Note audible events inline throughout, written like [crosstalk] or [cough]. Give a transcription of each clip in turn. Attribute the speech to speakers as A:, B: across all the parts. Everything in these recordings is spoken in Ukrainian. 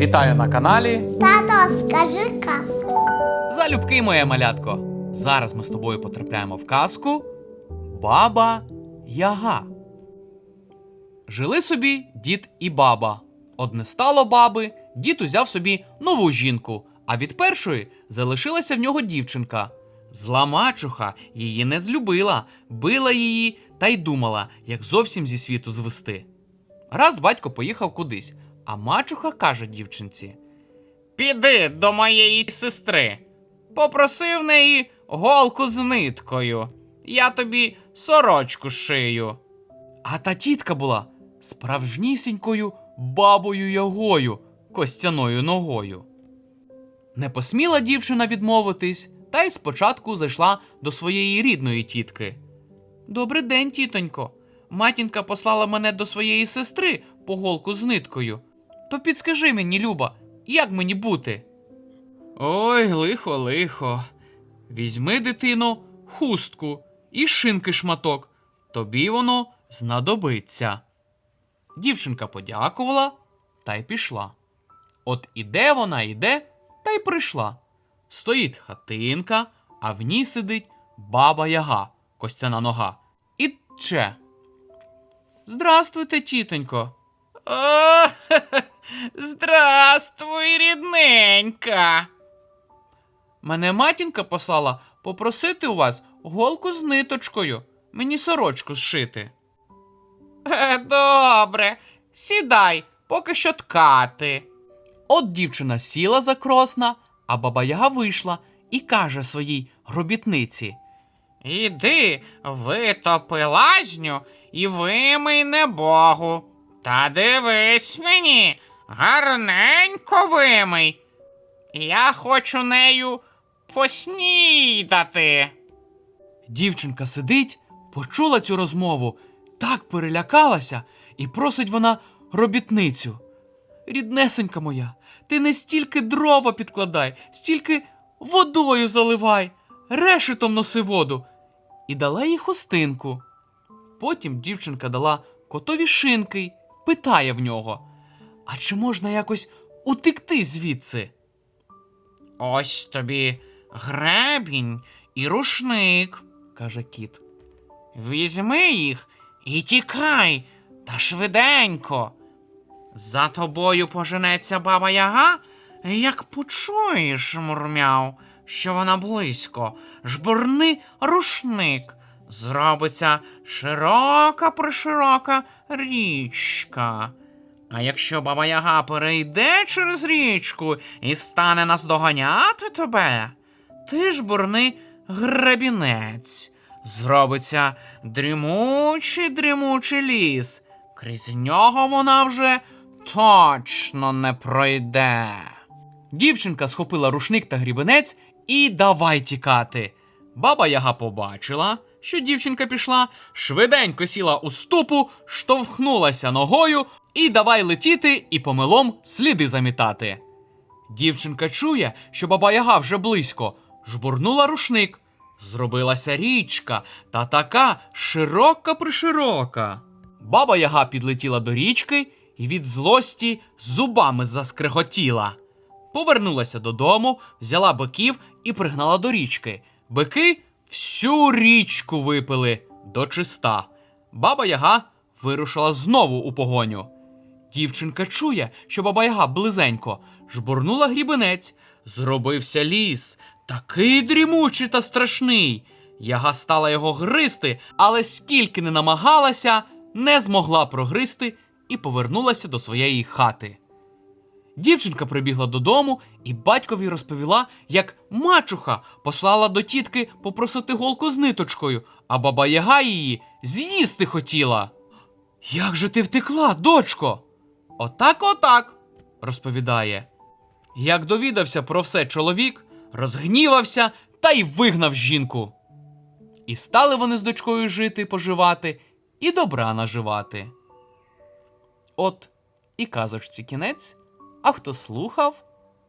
A: Вітаю на каналі.
B: Тато, скажи казку.
A: Залюбки моє малятко. Зараз ми з тобою потрапляємо в казку Баба Яга. Жили собі дід і баба. Одне стало баби, дід узяв собі нову жінку, а від першої залишилася в нього дівчинка. Зла мачуха її не злюбила, била її та й думала, як зовсім зі світу звести. Раз батько поїхав кудись, а мачуха каже дівчинці: Піди до моєї сестри. Попроси в неї голку з ниткою. Я тобі сорочку шию. А та тітка була справжнісінькою бабою ягою, костяною ногою. Не посміла дівчина відмовитись, та й спочатку зайшла до своєї рідної тітки. Добрий день, тітонько. Матінка послала мене до своєї сестри по голку з ниткою. То підскажи мені, Люба, як мені бути? Ой, лихо, лихо. Візьми, дитино, хустку і шинки шматок. Тобі воно знадобиться. Дівчинка подякувала та й пішла. От іде вона, іде, та й прийшла. Стоїть хатинка, а в ній сидить баба Яга, костяна нога. І тче. Здравствуйте, тітонько. [laughs] здравствуй, рідненька. Мене матінка послала попросити у вас голку з ниточкою, мені сорочку зшити. Е, добре, сідай, поки що ткати. От дівчина сіла за кросна, а баба Яга вийшла і каже своїй робітниці. Іди, витопи лазню і вимий небогу. Та дивись мені, гарненько вимий. Я хочу нею поснідати. Дівчинка сидить, почула цю розмову, так перелякалася, і просить вона робітницю. Ріднесенька моя, ти не стільки дрова підкладай, стільки водою заливай, решетом носи воду. І дала їй хустинку. Потім дівчинка дала котові шинки, питає в нього: А чи можна якось утекти звідси? Ось тобі гребінь і рушник, каже кіт. Візьми їх і тікай, та швиденько. За тобою поженеться баба Яга, як почуєш, мурмяв, що вона близько, жбурни рушник. Зробиться широка приширока річка. А якщо баба Яга перейде через річку і стане наздоганяти тебе, ти ж бурни гребінець. Зробиться дрімучий дрімучий ліс. Крізь нього вона вже точно не пройде. Дівчинка схопила рушник та грібенець і давай тікати. Баба Яга побачила, що дівчинка пішла, швиденько сіла у ступу, штовхнулася ногою і давай летіти і помилом сліди замітати. Дівчинка чує, що баба Яга вже близько, жбурнула рушник. Зробилася річка та така широка приширока. Баба Яга підлетіла до річки і від злості зубами заскреготіла. Повернулася додому, взяла биків і пригнала до річки. Бики всю річку випили до чиста. Баба Яга вирушила знову у погоню. Дівчинка чує, що баба Яга близенько жбурнула грібенець, зробився ліс, такий дрімучий та страшний. Яга стала його гризти, але скільки не намагалася, не змогла прогризти і повернулася до своєї хати. Дівчинка прибігла додому і батькові розповіла, як мачуха послала до тітки попросити голку з ниточкою, а баба Яга її з'їсти хотіла. Як же ти втекла, дочко? Отак, отак, розповідає. Як довідався про все чоловік, розгнівався та й вигнав жінку. І стали вони з дочкою жити, поживати і добра наживати. От і казочці кінець. А хто слухав,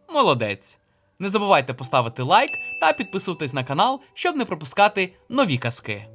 A: молодець. Не забувайте поставити лайк та підписуватись на канал, щоб не пропускати нові казки.